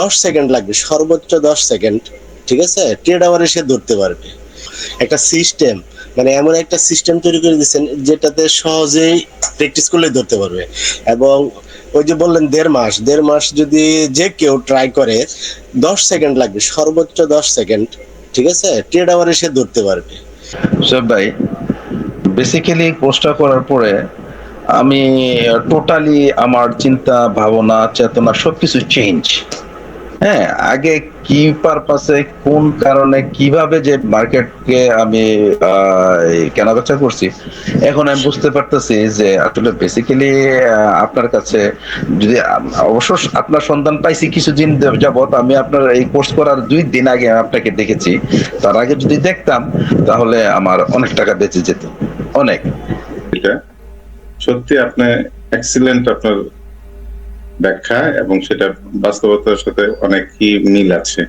দশ সেকেন্ড লাগবে, সর্বোচ্চ দশ সেকেন্ড, ঠিক আছে? ট্রেড আওয়ারে সে ধরতে পারবে। একটা সিস্টেম মানে এমন একটা সিস্টেম তৈরি করে দিচ্ছেন যেটাতে সহজেই প্র্যাকটিস করলে ধরতে পারবে। এবং ওই যে বললেন দেড় মাস দেড় মাস যদি যে কেউ ট্রাই করে, দশ সেকেন্ড লাগবে, সর্বোচ্চ দশ সেকেন্ড, ঠিক আছে? ট্রেড আওয়ারে সে ধরতে পারবে। সোহেব ভাই বেসিক্যালি কোর্সটা করার পরে আমি টোটালি আমার চিন্তা, ভাবনা, চেতনা সবকিছু চেঞ্জ হ্যাঁ আগে কি পারপাসে কোন কারণে, কীভাবে যে মার্কেটকে আমি কেনা বেচা করছি, এখন আমি বুঝতে পারতেছি যে আসলে বেসিক্যালি আপনার কাছে যদি, অবশ্য আপনার সন্ধান পাইছি কিছুদিন যাবত আমি আপনার এই কোর্স করার দুই দিন আগে আপনাকে দেখেছি। তার আগে যদি দেখতাম, তাহলে আমার অনেক টাকা বেঁচে যেত। অনেক। সত্যি আপনি এক্সিলেন্ট আপনার ব্যাখ্যা এবং সেটা বাস্তবতার সাথে অনেকই মিল আছে।